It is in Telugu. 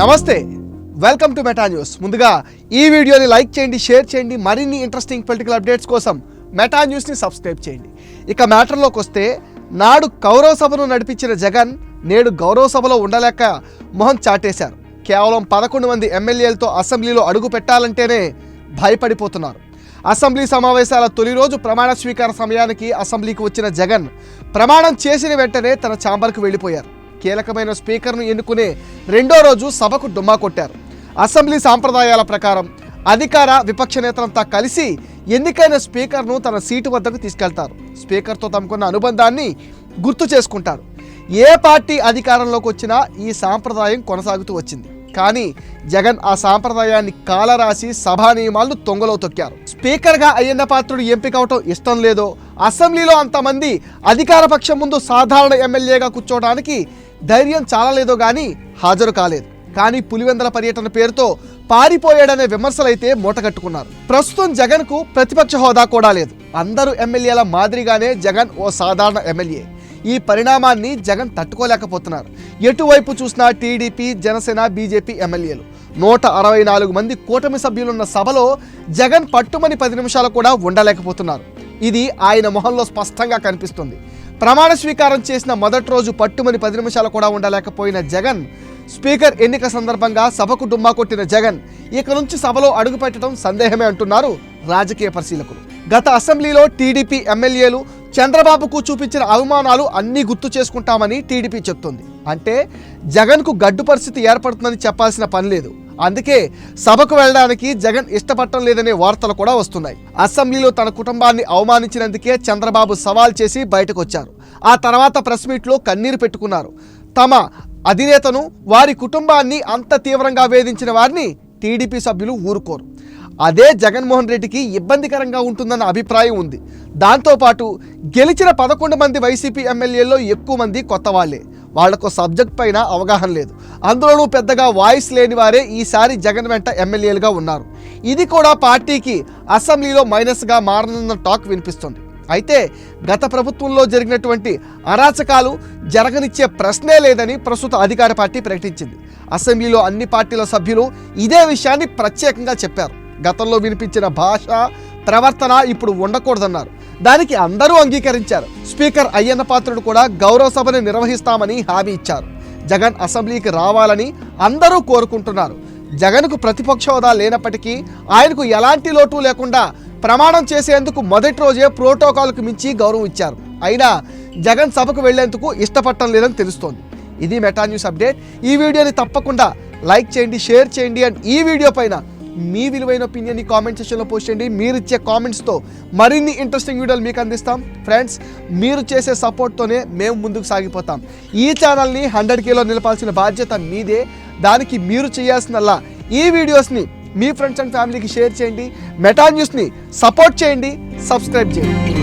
నమస్తే వెల్కమ్ టు మెటా న్యూస్ ముందుగా ఈ వీడియోని లైక్ చేయండి షేర్ చేయండి మరిన్ని ఇంట్రెస్టింగ్ పొలిటికల్ అప్డేట్స్ కోసం మెటా న్యూస్ని సబ్స్క్రైబ్ చేయండి. ఇక మ్యాటర్లోకి వస్తే నాడు కౌరవ సభను నడిపించిన జగన్ నేడు గౌరవ సభలో ఉండలేక మొహం చాటేశారు. కేవలం పదకొండు మంది ఎమ్మెల్యేలతో అసెంబ్లీలో అడుగు పెట్టాలంటేనే భయపడిపోతున్నారు. అసెంబ్లీ సమావేశాల తొలి రోజు ప్రమాణ స్వీకార సమయానికి అసెంబ్లీకి వచ్చిన జగన్ ప్రమాణం చేసిన వెంటనే తన ఛాంబర్కు వెళ్ళిపోయారు. కీలకమైన స్పీకర్ను ఎన్నుకునే రెండో రోజు సభకు డుమ్మా కొట్టారు. అసెంబ్లీ సాంప్రదాయాల ప్రకారం అధికార విపక్ష నేతలంతా కలిసి ఎన్నికైన స్పీకర్ను తన సీటు వద్దకు తీసుకెళ్తారు. స్పీకర్తో తమకున్న అనుబంధాన్ని గుర్తు చేసుకుంటారు. ఏ పార్టీ అధికారంలోకి వచ్చినా ఈ సాంప్రదాయం కొనసాగుతూ వచ్చింది. కానీ జగన్ ఆ సాంప్రదాయాన్ని కాలరాసి సభా నియమాలను తొంగలో తొక్కారు. స్పీకర్గా అయ్యన్న పాత్రుడు ఎంపిక అవటం ఇష్టం లేదో అసెంబ్లీలో అంతమంది అధికార పక్షం ముందు సాధారణ ఎమ్మెల్యేగా కూర్చోవడానికి ధైర్యం చాలలేదో కానీ హాజరు కాలేదు. కానీ పులివెందల పర్యటన పేరుతో పారిపోయాడనే విమర్శలైతే మూటగట్టుకున్నారు. ప్రస్తుతం జగన్కు ప్రతిపక్ష హోదా కూడా లేదు. అందరూ ఎమ్మెల్యేల మాదిరిగానే జగన్ ఓ సాధారణ ఎమ్మెల్యే. ఈ పరిణామాన్ని జగన్ తట్టుకోలేకపోతున్నారు. ఎటువైపు చూసినా టీడీపీ జనసేన బీజేపీ ఎమ్మెల్యేలు. నూట అరవై నాలుగు మంది కూటమి సభ్యులున్న సభలో జగన్ పట్టుమని పది నిమిషాలు కూడా ఉండలేకపోతున్నారు. ఇది ఆయన మొహంలో స్పష్టంగా కనిపిస్తుంది. ప్రమాణ స్వీకారం చేసిన మొదటి రోజు పట్టుమని పది నిమిషాలు కూడా ఉండలేకపోయిన జగన్ స్పీకర్ ఎన్నిక సందర్భంగా సభకు డుమ్మా కొట్టిన జగన్ ఇక నుంచి సభలో అడుగుపెట్టడం సందేహమే అంటున్నారు రాజకీయ పరిశీలకులు. గత అసెంబ్లీలో టీడీపీ ఎమ్మెల్యేలు చంద్రబాబుకు చూపించిన అవమానాలు అన్నీ గుర్తు చేసుకుంటామని టీడీపీ చెప్తుంది. అంటే జగన్కు గడ్డు పరిస్థితి ఏర్పడుతుందని చెప్పాల్సిన పని లేదు. అందుకే సభకు వెళ్ళడానికి జగన్ ఇష్టపడటం లేదనే వార్తలు కూడా వస్తున్నాయి. అసెంబ్లీలో తన కుటుంబాన్ని అవమానించినందుకే చంద్రబాబు సవాల్ చేసి బయటకు వచ్చారు ఆ తర్వాత ప్రెస్ మీట్లో కన్నీరు పెట్టుకున్నారు. తమ అధినేతను వారి కుటుంబాన్ని అంత తీవ్రంగా వేధించిన వారిని టీడీపీ సభ్యులు ఊరుకోరు. అదే జగన్మోహన్ రెడ్డికి ఇబ్బందికరంగా ఉంటుందన్న అభిప్రాయం ఉంది. దాంతోపాటు గెలిచిన పదకొండు మంది వైసీపీ ఎమ్మెల్యేల్లో ఎక్కువ మంది కొత్త వాళ్ళే. వాళ్ళకు సబ్జెక్ట్ పైన అవగాహన లేదు. అందులోనూ పెద్దగా వాయిస్ లేని వారే ఈసారి జగన్ వెంట ఎమ్మెల్యేలుగా ఉన్నారు. ఇది కూడా పార్టీకి అసెంబ్లీలో మైనస్గా మారనున్న టాక్ వినిపిస్తుంది. అయితే గత ప్రభుత్వంలో జరిగినటువంటి అరాచకాలు జరగనిచ్చే ప్రశ్నే లేదని ప్రస్తుత అధికార పార్టీ ప్రకటించింది. అసెంబ్లీలో అన్ని పార్టీల సభ్యులు ఇదే విషయాన్ని ప్రత్యేకంగా చెప్పారు. గతంలో వినిపించిన భాష ప్రవర్తన ఇప్పుడు ఉండకూడదన్నారు. దానికి అందరూ అంగీకరించారు. స్పీకర్ అయ్యన్న పాత్రుడు కూడా గౌరవ సభని నిర్వహిస్తామని హామీ ఇచ్చారు. జగన్ అసెంబ్లీకి రావాలని అందరూ కోరుకుంటున్నారు. జగన్కు ప్రతిపక్ష హోదా లేనప్పటికీ ఆయనకు ఎలాంటి లోటు లేకుండా ప్రమాణం చేసేందుకు మొదటి రోజే ప్రోటోకాల్కు మించి గౌరవం ఇచ్చారు. అయినా జగన్ సభకు వెళ్ళేందుకు ఇష్టపడటం లేదని తెలుస్తోంది. ఇది మెటా న్యూస్ అప్డేట్. ఈ వీడియోని తప్పకుండా లైక్ చేయండి షేర్ చేయండి అండ్ ఈ వీడియో పైన మీ విలువైన ఒపీనియన్ని కామెంట్ సెక్షన్లో పోస్ట్ చేయండి. మీరు ఇచ్చే కామెంట్స్తో మరిన్ని ఇంట్రెస్టింగ్ వీడియోలు మీకు అందిస్తాం. ఫ్రెండ్స్ మీరు చేసే సపోర్ట్తోనే మేము ముందుకు సాగిపోతాం. ఈ ఛానల్ని హండ్రెడ్ కేలో నిలపాల్సిన బాధ్యత మీదే. దానికి మీరు చేయాల్సినల్లా ఈ వీడియోస్ని మీ ఫ్రెండ్స్ అండ్ ఫ్యామిలీకి షేర్ చేయండి. మెటా న్యూస్ని సపోర్ట్ చేయండి. సబ్స్క్రైబ్ చేయండి.